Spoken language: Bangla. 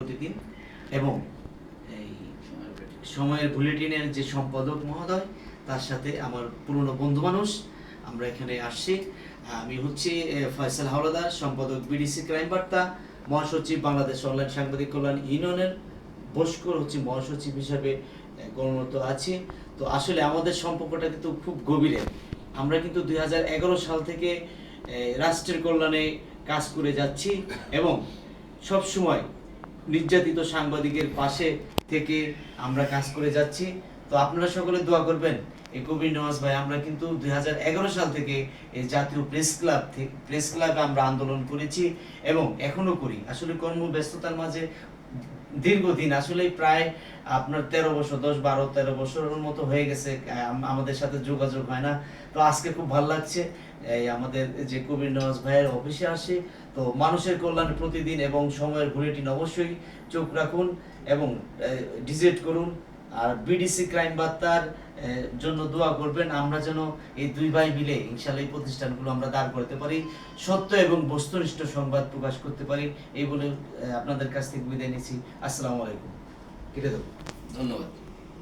প্রতিদিন এবং এই সময়ের বুলেটিনের যে সম্পাদক মহোদয়, তার সাথে আমার পুরনো বন্ধু মানুষ, আমরা এখানে আসছি। আমি হচ্ছি ফয়সাল হাওলাদার, সম্পাদক বিডিসি ক্রাইম বার্তা, মহাসচিব বাংলাদেশ অনলাইন সাংবাদিক কল্যাণ ইউনিয়নের। বস্কর হচ্ছে মহাসচিব হিসাবে কর্মরত আছি। তো আসলে আমাদের সম্পর্কটা কিন্তু খুব গভীরে। আমরা কিন্তু দুই হাজার এগারো সাল থেকে রাষ্ট্রের কল্যাণে কাজ করে যাচ্ছি এবং সব সময় নির্যাতিত সাংবাদিকের পাশে থেকে আমরা কাজ করে যাচ্ছি। তো আপনারা সকলে দোয়া করবেন, এই কবির নওয়াজ ভাই, আমরা কিন্তু দুই হাজার এগারো সাল থেকে এই জাতীয় প্রেস ক্লাব থেকে প্রেস ক্লাবে আমরা আন্দোলন করেছি এবং এখনও করি। আসলে কর্মব্যস্ততার মাঝে দীর্ঘদিন আসলে প্রায় আপনার তেরো বছর, দশ, বারো, তেরো বছরের মতো হয়ে গেছে আমাদের সাথে যোগাযোগ হয় না। তো আজকে খুব ভালো লাগছে, এই আমাদের যে কবির নওয়াজ ভাইয়ের অফিসে আসে। তো মানুষের কল্যাণে প্রতিদিন এবং সময়ের বুলেটিন অবশ্যই চোখ রাখুন এবং ডিজিট করুন। আর বিডিসি ক্রাইম বার্তার জন্য দোয়া করবেন, আমরা যেন এই দুই ভাই মিলে ইনশাল্লাহ এই প্রতিষ্ঠানগুলো আমরা দাঁড় করতে পারি, সত্য এবং বস্তুনিষ্ঠ সংবাদ প্রকাশ করতে পারি, এই বলে আপনাদের কাছ থেকে বিদায় নিচ্ছি। আসসালামু আলাইকুম। কেটে দেবো। ধন্যবাদ।